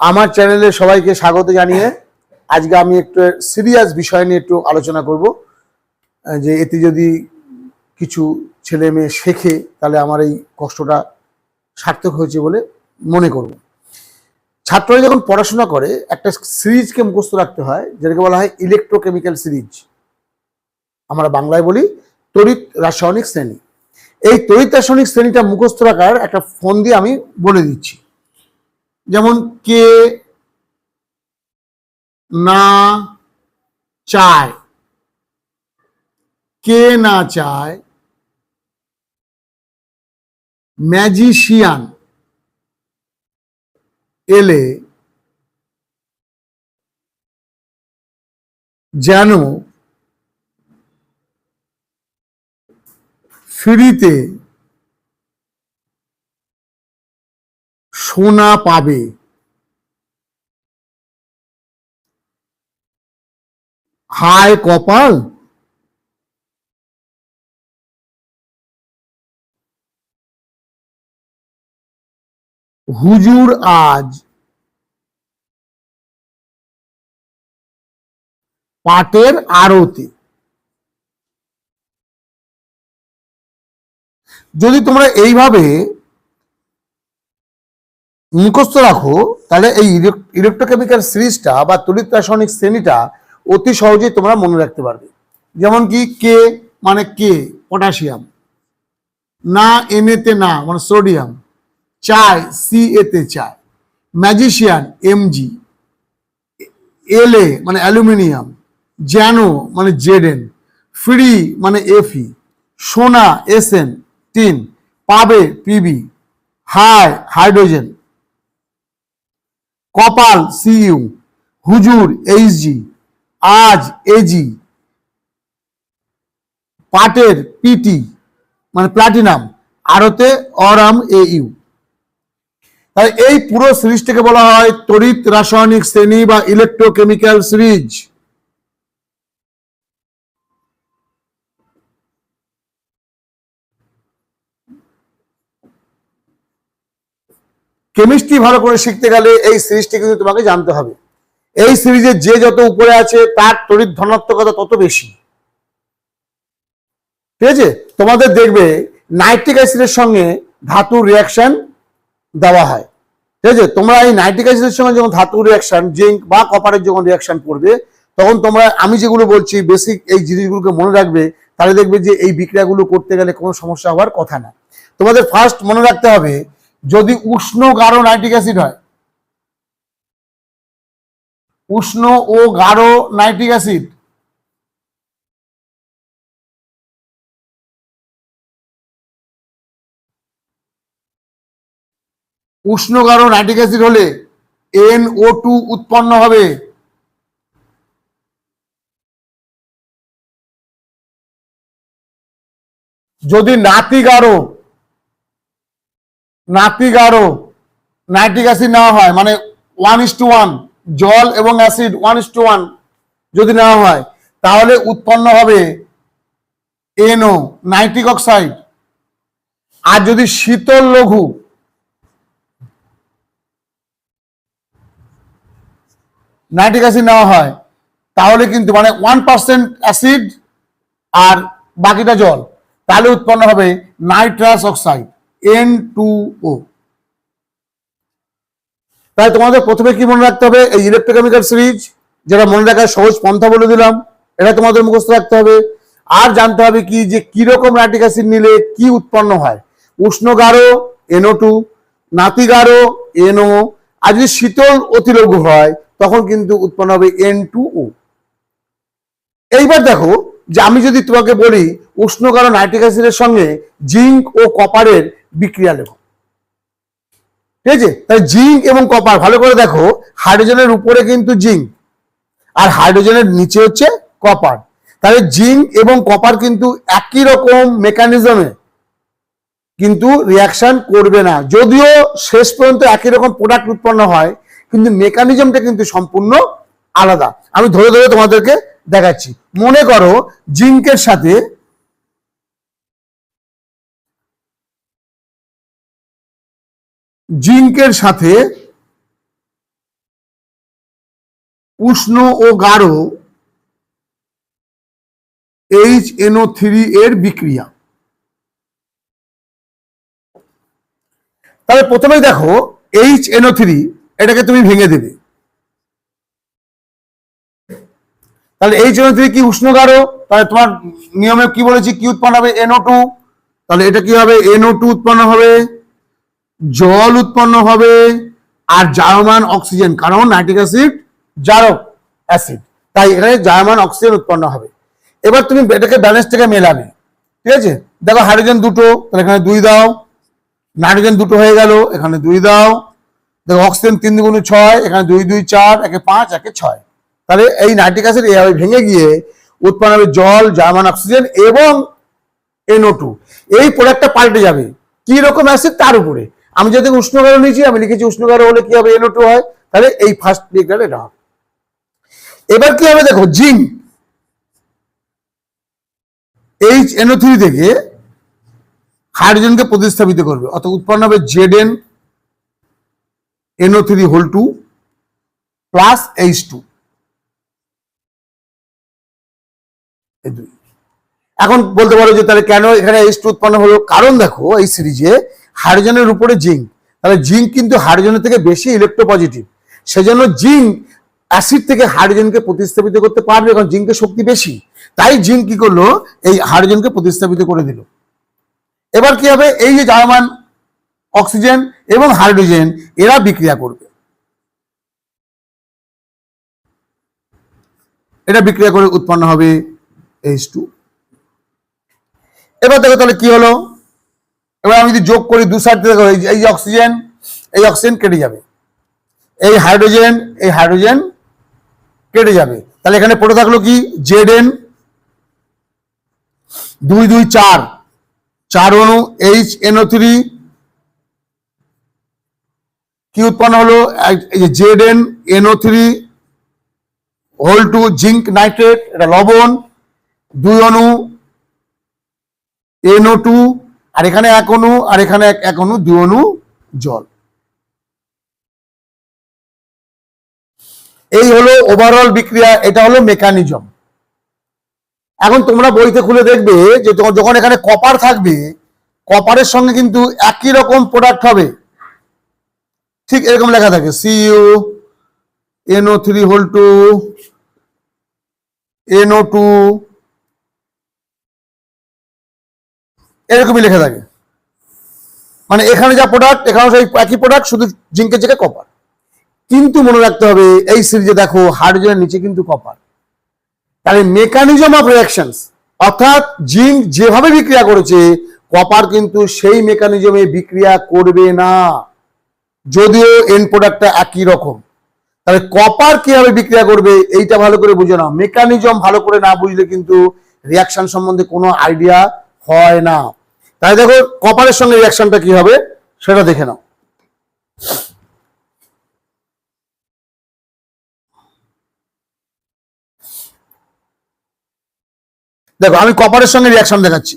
আমার চ্যানেলে সবাইকে স্বাগত জানিয়ে আজকে আমি একটু সিরিয়াস বিষয় নিয়ে একটু আলোচনা করব। যে এতে যদি কিছু ছেলে মেয়ে শেখে, তাহলে আমার এই কষ্টটা সার্থক হয়েছে বলে মনে করব। ছাত্ররা যখন পড়াশোনা করে, একটা সিরিজকে মুখস্থ রাখতে হয়, যেটাকে বলা হয় ইলেকট্রোকেমিক্যাল সিরিজ। আমরা বাংলায় বলি তড়িৎ রাসায়নিক শ্রেণি। এই তড়িৎ রাসায়নিক শ্রেণীটা মুখস্থ রাখার একটা ফোন দিয়ে আমি বলে দিচ্ছি। যেমন কে না চায়। কে না চায় ম্যাজিশিয়ান এলে যেন ফ্রিতে সোনা পাবে। হায় কপাল। হুজুর আজ পাটের আরতি। যদি তোমরা এইভাবে মুখস্থ রাখো, তাহলে এই ইলেকট্রোকেমিক্যাল সিরিজটা বা তড়িৎ রাসায়নিক শ্রেণীটা অতি সহজেই তোমরা মনে রাখতে পারবে। যেমন কি কে মানে কে পটাশিয়াম না এনেতে না মানে সোডিয়াম চায় সি এতে চায় ম্যাজিশিয়ান এমজি এলে মানে অ্যালুমিনিয়াম জ্যানো মানে জেডেন ফ্রি মানে এফি সোনা এসএন টিন পাবে পিবি হাই হাইড্রোজেন কপাল, সিইউ, হুজুর, এইচজি, আজ, এজি, পাটের, পিটি মানে প্লাটিনাম, আরতে অরাম এ ইউ তাই এই পুরো সিরিজটাকে বলা হয় তড়িৎ রাসায়নিক শ্রেণি বা ইলেকট্রোকেমিক্যাল সিরিজ। কেমিস্ট্রি ভালো করে শিখতে গেলে এই সিরিজটি কিন্তু তোমাকে জানতে হবে। এই সিরিজে যে যত উপরে আছে, তার তড়িৎ ধনাত্মকতা তত বেশি। ঠিক আছে? তোমাদের দেখবে, নাইট্রিক অ্যাসিডের সঙ্গে ধাতুর রিয়াকশন দেওয়া হয়। ঠিক আছে? তোমরা এই নাইট্রিক অ্যাসিডের সঙ্গে যখন ধাতুর রিয়াকশন জিঙ্ক বা কপারের যখন রিয়াকশন পড়বে তখন তোমরা, আমি যেগুলো বলছি বেসিক এই জিনিসগুলোকে মনে রাখবে, তাহলে দেখবে যে এই বিক্রিয়াগুলো করতে গেলে কোনো সমস্যা হওয়ার কথা না। তোমাদের ফার্স্ট মনে রাখতে হবে যদি উষ্ণ গাঢ় নাইট্রিক অ্যাসিড হয়, উষ্ণ ও গাঢ় নাইট্রিক অ্যাসিড, উষ্ণ গাঢ় নাইট্রিক অ্যাসিড হলে এন ও টু উৎপন্ন হবে। যদি নাতি গাঢ় নাতি নাইট্রিক অ্যাসিড নেওয়া হয় মানে ওয়ান ইস টু ওয়ান জল এবং acid one is to one যদি নেওয়া হয়, তাহলে উৎপন্ন হবে এনও নাইট্রিক অক্সাইড। আর যদি শীতল লঘু, নাইট্রিক অ্যাসিড নেওয়া হয়, তাহলে কিন্তু মানে ওয়ান পার্সেন্ট অ্যাসিড আর বাকিটা জল, তাহলে উৎপন্ন হবে nitrous oxide. N two O তাই তোমাদের প্রথমে কি মনে রাখতে হবে? এই ইলেকট্রোকেমিক্যাল সিরিজ যেটা মনে রাখার সহজ পন্থা বলে দিলাম, এটা তোমাদের মুখস্থ রাখতে হবে। আর জানতে হবে কি যে কীরকম নাইট্রিক অ্যাসিড নিলে কি উৎপন্ন হয়? উষ্ণ গাঢ় এনও টু নাতি গাঢ় এনও আর যদি শীতল অতিলঘু হয়, তখন কিন্তু উৎপন্ন হবে এন টু ও এইবার দেখো যে আমি যদি তোমাকে বলি উষ্ণ গাঢ় নাইট্রিক অ্যাসিডের সঙ্গে জিঙ্ক ও কপারের বিক্রিয়া লেখো ঠিক আছে? তাই জিঙ্ক এবং কপার, ভালো করে দেখো, হাইড্রোজেনের উপরে কিন্তু জিঙ্ক, আর হাইড্রোজেনের নিচে হচ্ছে কপার। তাহলে জিঙ্ক এবং কপার কিন্তু একই রকম মেকানিজমে কিন্তু রিয়াকশন করবে না। যদিও শেষ পর্যন্ত একই রকম প্রোডাক্ট উৎপন্ন হয়, কিন্তু মেকানিজমটা কিন্তু সম্পূর্ণ আলাদা। আমি ধরে ধরে তোমাদেরকে দেখাচ্ছি। মনে করো, জিঙ্কের সাথে জিঙ্কের সাথে উষ্ণ ও গাঢ় এইচ এনও থ্রি এর বিক্রিয়া। তাহলে প্রথমেই দেখো এইচ এনও থ্রি এটাকে তুমি ভেঙে দেবে। তাহলে এইচ এনও থ্রি কি উষ্ণ গাঢ়? তাহলে তোমার নিয়মে কি বলেছি? কি উৎপন্ন হবে? এনও টু তাহলে এটা কি হবে? এনও টু উৎপন্ন হবে। জল উৎপন্ন হবে আর জায়মান অক্সিজেন, কারণ নাইট্রিক অ্যাসিড জারক অ্যাসিড। তাই এখানে জায়মান অক্সিজেন উৎপন্ন হবে। এবার তুমি এটাকে ব্যালেন্স থেকে মেলাবে, ঠিক আছে? দেখো হাইড্রোজেন দুটো, তাহলে এখানে দুই দাও। নাইট্রোজেন দুটো হয়ে গেল, এখানে দুই দাও। দেখো অক্সিজেন তিন দুগুণ ছয়, এখানে দুই দুই, চার, একে পাঁচ, একে ছয়। তাহলে এই নাইট্রিক অ্যাসিড এইভাবে ভেঙে গিয়ে উৎপন্ন হবে জল, জার্মান অক্সিজেন এবং এনও টু এই প্রোডাক্টটা পাল্টে যাবে। কি রকম অ্যাসিড তার উপরে। আমি যদি উষ্ণগার নিয়েছি, আমি লিখেছি উষ্ণগার হলে কি হবে? এনও টু হয়। তাহলে এই ফার্স্ট ডিগ্রেড এটা হবে এবার কি হবে দেখো জিঙ্ক এইচ এনও থ্রি থেকে হাইড্রোজেনকে প্রতিস্থাপিত করবে। অর্থাৎ উৎপন্ন হবে Z N NO three whole two plus H two এখন বলতে পারো যে তাহলে কেন এখানে এইচ টু উৎপন্ন হলো? কারণ দেখো, এই সিরিজে হাইড্রোজেনের উপরে জিঙ্ক। তাহলে জিঙ্ক কিন্তু হাইড্রোজেনের থেকে বেশি ইলেকট্রোপজিটিভ সেজন্য জিঙ্ক অ্যাসিড থেকে হাইড্রোজেনকে প্রতিস্থাপিত করতে পারবে, কারণ জিঙ্কের শক্তি বেশি। তাই জিঙ্ক কি করল? এই হাইড্রোজেনকে প্রতিস্থাপিত করে দিল। এবার কি হবে? এই যে জার্মান অক্সিজেন এবং হাইড্রোজেন, এরা বিক্রিয়া করবে। এটা বিক্রিয়া করে উৎপন্ন হবে এইচ টু এবার দেখো তাহলে কি হলো? এবার আমি যদি যোগ করি দু সাইড থেকে এই অক্সিজেন এই অক্সিজেন কেটে যাবে। এই হাইড্রোজেন এই হাইড্রোজেন কেটে যাবে। তাহলে এখানে পড়ে থাকল কি? জেড এন দুই দুই চার চার অণু এইচ এনও থ্রি কি উৎপন্ন হলো? Z N NO three whole two zinc nitrate এটা লবণ, দুই অণু এনও টু আর এখানে এক অণু, আর এখানে এক অণু দুই অণু জল। এই হলো ওভারঅল বিক্রিয়া, এটা হলো মেকানিজম এখন তোমরা বইতে খুলে দেখবে যে যখন এখানে কপার থাকবে কপারের সঙ্গে কিন্তু একই রকম প্রোডাক্ট হবে। ঠিক এরকম লেখা থাকে CU NO three whole two NO two এরকমই লেখা থাকে। মানে এখানে যা প্রোডাক্ট এখানে সেই একই প্রোডাক্ট শুধু জিঙ্কের জায়গায় কপার কিন্তু মনে রাখতে হবে, এই সিরিজে দেখো হাইড্রোজেনের নিচে কিন্তু কপার তাহলে মেকানিজম অফ রিয়াকশনস অর্থাৎ জিঙ্ক যেভাবে বিক্রিয়া করেছে কপার কিন্তু সেই মেকানিজমে বিক্রিয়া করবে না। যদিও এন প্রোডাক্টটা একই রকম। তাহলে কপার কীভাবে বিক্রিয়া করবে, এইটা ভালো করে বুঝে নাও মেকানিজম ভালো করে না বুঝলে কিন্তু রিয়াকশন সম্বন্ধে কোনো আইডিয়া হয় না। তাই দেখো কপারের সঙ্গে রিয়াকশনটা কি হবে? সেটা দেখে নাও। দেখো, আমি কপারের সঙ্গে রিয়াকশন দেখাচ্ছি।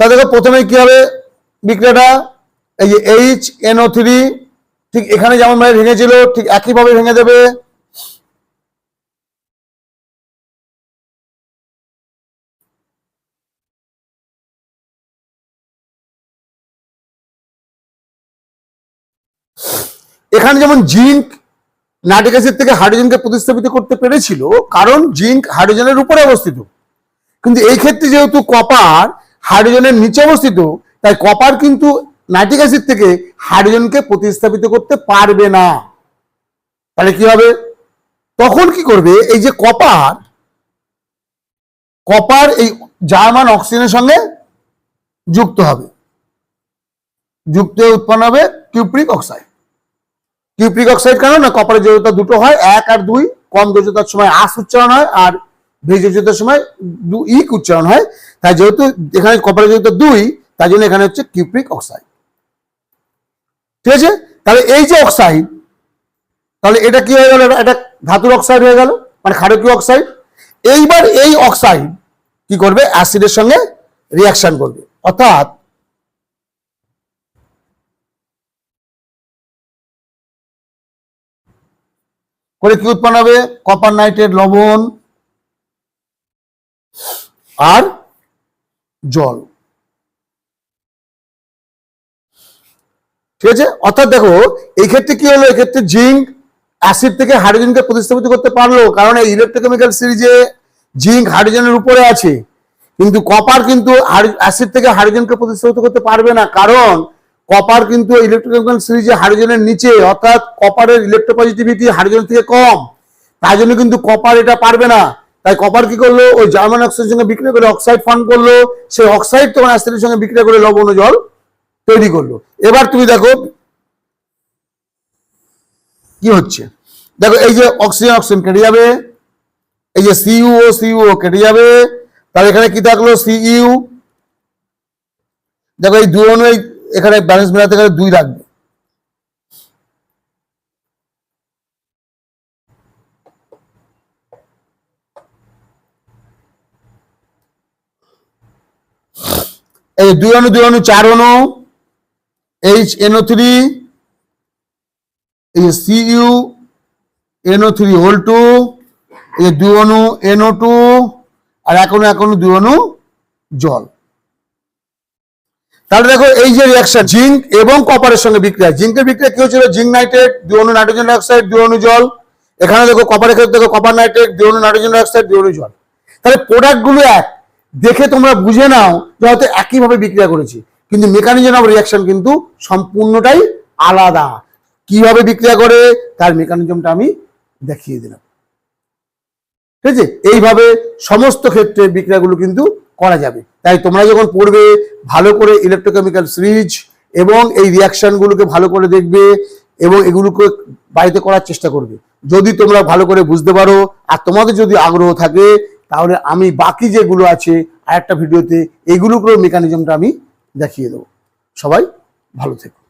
তা দেখো, প্রথমে কি হবে? বিক্রিয়াটা, এই যে এইচ এনও থ্রি ঠিক এখানে যেমন ভাবে ভেঙেছিল, ঠিক একইভাবে ভেঙে দেবে। এখানে যেমন জিঙ্ক নাইট্রিক অ্যাসিড থেকে হাইড্রোজেনকে প্রতিস্থাপিত করতে পেরেছিল, কারণ জিঙ্ক হাইড্রোজেনের উপরে অবস্থিত। কিন্তু এই ক্ষেত্রে যেহেতু কপার হাইড্রোজেনের নিচে অবস্থিত, তাই কপার কিন্তু নাইট্রিক অ্যাসিড থেকে হাইড্রোজেনকে প্রতিস্থাপিত করতে পারবে না। তাহলে কি হবে? তখন কি করবে? এই যে কপার কপার এই জার্মান অক্সিজেনের সঙ্গে যুক্ত হবে। যুক্ত হয়ে উৎপন্ন হবে কিউপ্রিক অক্সাইড। কিউপ্রিক অক্সাইড কেন না কপারের জড়তা দুটো হয়, এক আর দুই, কম দোজতার সময় আস উচ্চারণ হয়, আর ভেজতার সময় দু ইক উচ্চারণ হয়। তাই যেহেতু এখানে কপারের জড়তা দুই, তাই জন্য এখানে হচ্ছে কিউপ্রিক অক্সাইড। ঠিক আছে? তাহলে এই যে অক্সাইড, তাহলে এটা কি হয়ে গেল? এটা- এটা ধাতুর অক্সাইড হয়ে গেল মানে ক্ষারকীয় অক্সাইড। এইবার এই অক্সাইড কি করবে? অ্যাসিডের সঙ্গে রিয়াকশন করবে। অর্থাৎ করে কি উৎপন্ন হবে? কপার নাইট্রেট লবণ আর জল। ঠিক আছে? অর্থাৎ দেখো, এই ক্ষেত্রে কি হলো? এক্ষেত্রে জিঙ্ক অ্যাসিড থেকে হাইড্রোজেনকে প্রতিস্থাপিত করতে পারল। কারণ এই ইলেকট্রোকেমিক্যাল সিরিজে জিঙ্ক হাইড্রোজেনের উপরে আছে। কিন্তু কপার কিন্তু অ্যাসিড থেকে হাইড্রোজেনকে প্রতিস্থাপিত করতে পারবে না। কারণ কপার কিন্তু ইলেকট্রোকেমিক্যাল সিরিজে হাইড্রোজেনের নিচে, অর্থাৎ কপারের ইলেকট্রোপজিটিভিটি হাইড্রোজেন থেকে কম। তাই জন্য কিন্তু কপার এটা পারবে না। তাই কপার কি করল? ওই জার্মান অক্সাইডের সঙ্গে বিক্রিয়া করে অক্সাইড ফর্ম করল। সেই অক্সাইড তোমার অ্যাসিডের সঙ্গে বিক্রিয়া করে লবণ জল তৈরি করল। এবার তুমি দেখো কি হচ্ছে। দেখো, এই যে অক্সিজেন অক্সিজেন কেটে যাবে। এই যে সিইউ ও কেটে যাবে। তাহলে এখানে কি থাকল? সিইউ দেখো, এই দুই অনু এই- এখানে ব্যালেন্স মেলাতে গেলে দুই রাখবে এই দুই অনু দুই অনু, চার অনু এইচ এনও থ্রি এই CU NO three whole two এই দুই অনু এনও টু আর এখনও এখনও দুই অনু, জল। তাহলে দেখো এই যে রিয়াকশন জিঙ্ক এবং কপারের সঙ্গে বিক্রিয়া। জিঙ্কের বিক্রিয়া কি হচ্ছিল জিঙ্ক নাইট্রেট দুই নাইট্রোজেন ডাইঅক্সাইড দুই জল। এখানে দেখো কপারের ক্ষেত্রে দেখো কপার নাইট্রেট দুই নাইট্রোজেন ডাইঅক্সাইড দুই জল। তাহলে প্রোডাক্টগুলো এক। দেখে তোমরা বুঝে নাও যে হয়তো একইভাবে বিক্রিয়া করেছে। কিন্তু মেকানিজম অফ রিয়াকশন কিন্তু সম্পূর্ণটাই আলাদা। কীভাবে বিক্রিয়া করে? তার মেকানিজমটা আমি দেখিয়ে দিলাম। ঠিক আছে? এইভাবে সমস্ত ক্ষেত্রে বিক্রিয়াগুলো কিন্তু করা যাবে। তাই তোমরা যখন পড়বে, ভালো করে ইলেকট্রোকেমিক্যাল সিরিজ এবং এই রিয়াকশনগুলোকে ভালো করে দেখবে এবং এগুলোকে বাড়িতে করার চেষ্টা করবে। যদি তোমরা ভালো করে বুঝতে পারো আর তোমাদের যদি আগ্রহ থাকে, তাহলে আমি বাকি যেগুলো আছে আর একটা ভিডিওতে, এগুলোকেও মেকানিজমটা আমি দেখিয়ে দেবো। সবাই ভালো থেকো।